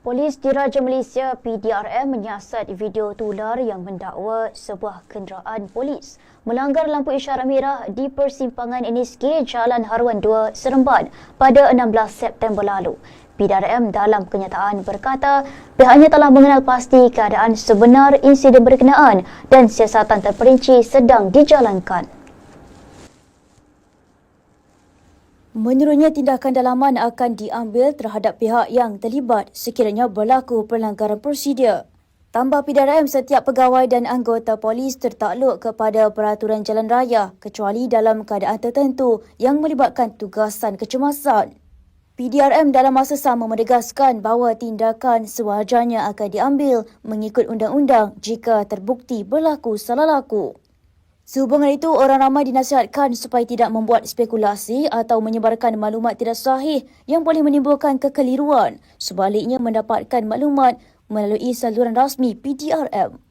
Polis Diraja Malaysia PDRM menyiasat video tular yang mendakwa sebuah kenderaan polis melanggar lampu isyarat merah di persimpangan NSK Jalan Haruan 2 Seremban pada 16 September lalu. PDRM dalam kenyataan berkata pihaknya telah mengenal pasti keadaan sebenar insiden berkenaan dan siasatan terperinci sedang dijalankan. Menurutnya, tindakan dalaman akan diambil terhadap pihak yang terlibat sekiranya berlaku pelanggaran prosedur. Tambah PDRM setiap pegawai dan anggota polis tertakluk kepada peraturan jalan raya kecuali dalam keadaan tertentu yang melibatkan tugasan kecemasan. PDRM dalam masa sama menegaskan bahawa tindakan sewajarnya akan diambil mengikut undang-undang jika terbukti berlaku salah laku. Sehubungan itu, orang ramai dinasihatkan supaya tidak membuat spekulasi atau menyebarkan maklumat tidak sahih yang boleh menimbulkan kekeliruan. Sebaliknya, mendapatkan maklumat melalui saluran rasmi PDRM.